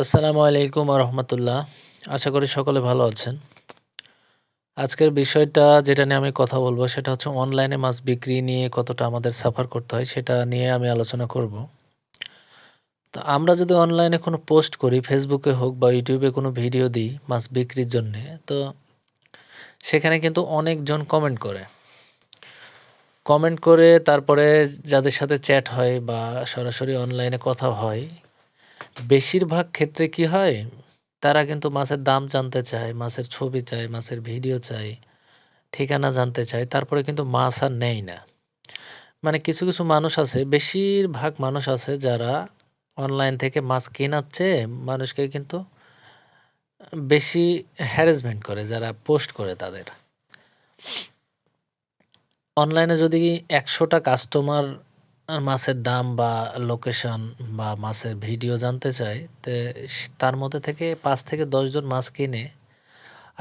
আসসালামু আলাইকুম রহমতুল্লাহ। আশা করি সকলে ভালো আছেন। আজকের বিষয়টা যেটা নিয়ে আমি কথা বলব সেটা হচ্ছে অনলাইনে মাছ বিক্রি নিয়ে কতটা আমাদের সাফার করতে হয় সেটা নিয়ে আমি আলোচনা করব। তো আমরা যদি অনলাইনে কোনো পোস্ট করি, ফেসবুকে হোক বা ইউটিউবে কোনো ভিডিও দিই মাছ বিক্রির জন্যে, তো সেখানে কিন্তু অনেকজন কমেন্ট করে। কমেন্ট করে তারপরে যাদের সাথে চ্যাট হয় বা সরাসরি অনলাইনে কথা হয় বেশিরভাগ ক্ষেত্রে কি হয়, তারা কিন্তু মাছের দাম জানতে চায়, মাছের ছবি চায়, মাছের ভিডিও চায়, ঠিকানা জানতে চায়, তারপরে কিন্তু মাছ আর নেয় না। মানে কিছু কিছু মানুষ আছে, বেশিরভাগ মানুষ আছে যারা অনলাইন থেকে মাছ কেনাচ্ছে, মানুষকে কিন্তু বেশি হ্যারাসমেন্ট করে, যারা পোস্ট করে তাদের। অনলাইনে যদি একশোটা কাস্টমার মাছের দাম বা লোকেশন বা মাছের ভিডিও জানতে চাই, তে তার মধ্যে থেকে পাঁচ থেকে দশজন মাছ কিনে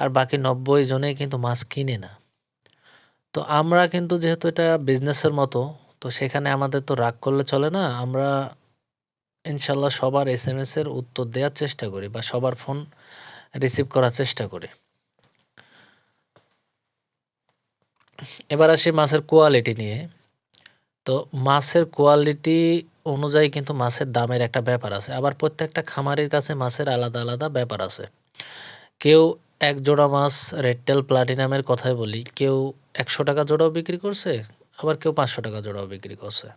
আর বাকি নব্বই জনেই কিন্তু মাছ কিনে না। তো আমরা কিন্তু যেহেতু এটা বিজনেসের মতো, তো সেখানে আমাদের তো রাগ করলে চলে না, আমরা ইনশাল্লাহ সবার এস এম এসের উত্তর দেওয়ার চেষ্টা করি বা সবার ফোন রিসিভ করার চেষ্টা করি। এবার আসি মাছের কোয়ালিটি নিয়ে। তো মাছের কোয়ালিটি অনুযায়ী কিন্তু মাছের দামের একটা ব্যাপার আছে। আবার প্রত্যেকটা খামারের কাছে মাছের আলাদা আলাদা ব্যাপার আছে। কেউ এক জোড়া মাছ রেডটেল প্লাটিনামের কথাই বলি, কেউ একশো টাকা জোড়াও বিক্রি করছে, আবার কেউ পাঁচশো টাকা জোড়াও বিক্রি করছে।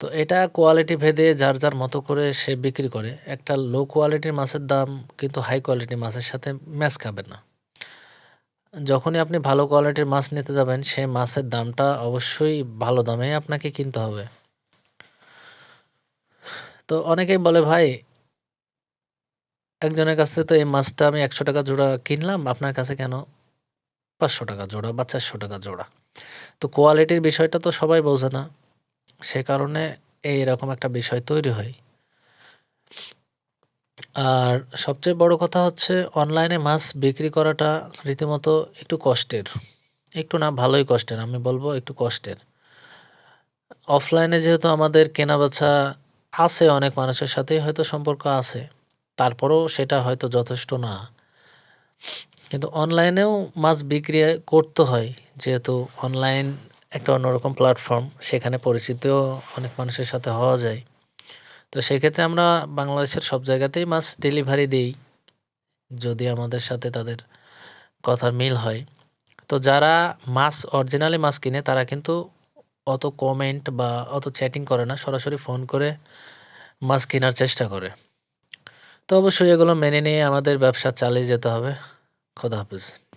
তো এটা কোয়ালিটি ভেদে যার যার মতো করে সে বিক্রি করে। একটা লো কোয়ালিটির মাছের দাম কিন্তু হাই কোয়ালিটির মাছের সাথে ম্যাচ খাবে না। যখনই আপনি ভালো কোয়ালিটির মাছ নিতে যাবেন সে মাছের দামটা অবশ্যই ভালো দামে আপনাকে কিনতে হবে। তো অনেকেই বলে, ভাই, একজনের কাছ থেকে তো এই মাছটা আমি একশো টাকা জোড়া কিনলাম, আপনার কাছে কেন? পাঁচশো টাকা জোড়া বা চারশো টাকা জোড়া। তো কোয়ালিটির বিষয়টা তো সবাই বোঝে না। সে কারণে এই এইরকম একটা বিষয় তৈরি হয়। আর সবচেয়ে বড় কথা হচ্ছে অনলাইনে মাছ বিক্রি করাটা রীতিমতো একটু কষ্টের। একটু না, ভালোই কষ্টের, আমি বলব একটু কষ্টের। অফলাইনে যেহেতু আমাদের কেনা বেচা আছে, অনেক মানুষের সাথেই হয়তো সম্পর্ক আছে, তারপরেও সেটা হয়তো যথেষ্ট না। কিন্তু অনলাইনেও মাছ বিক্রি করতে হয়, যেহেতু অনলাইন একটা অন্যরকম প্ল্যাটফর্ম সেখানে পরিচিতও অনেক মানুষের সাথে হওয়া যায়। তো সেক্ষেত্রে আমরা বাংলাদেশের সব জায়গাতেই মাছ ডেলিভারি দিই, যদি আমাদের সাথে তাদের কথার মিল হয়। তো যারা মাছ অরিজিনালি মাছ কিনে, তারা কিন্তু অত কমেন্ট বা অত চ্যাটিং করে না, সরাসরি ফোন করে মাছ কেনার চেষ্টা করে। তো অবশ্যই এগুলো মেনে নিয়ে আমাদের ব্যবসা চালিয়ে যেতে হবে। খোদা হাফিজ।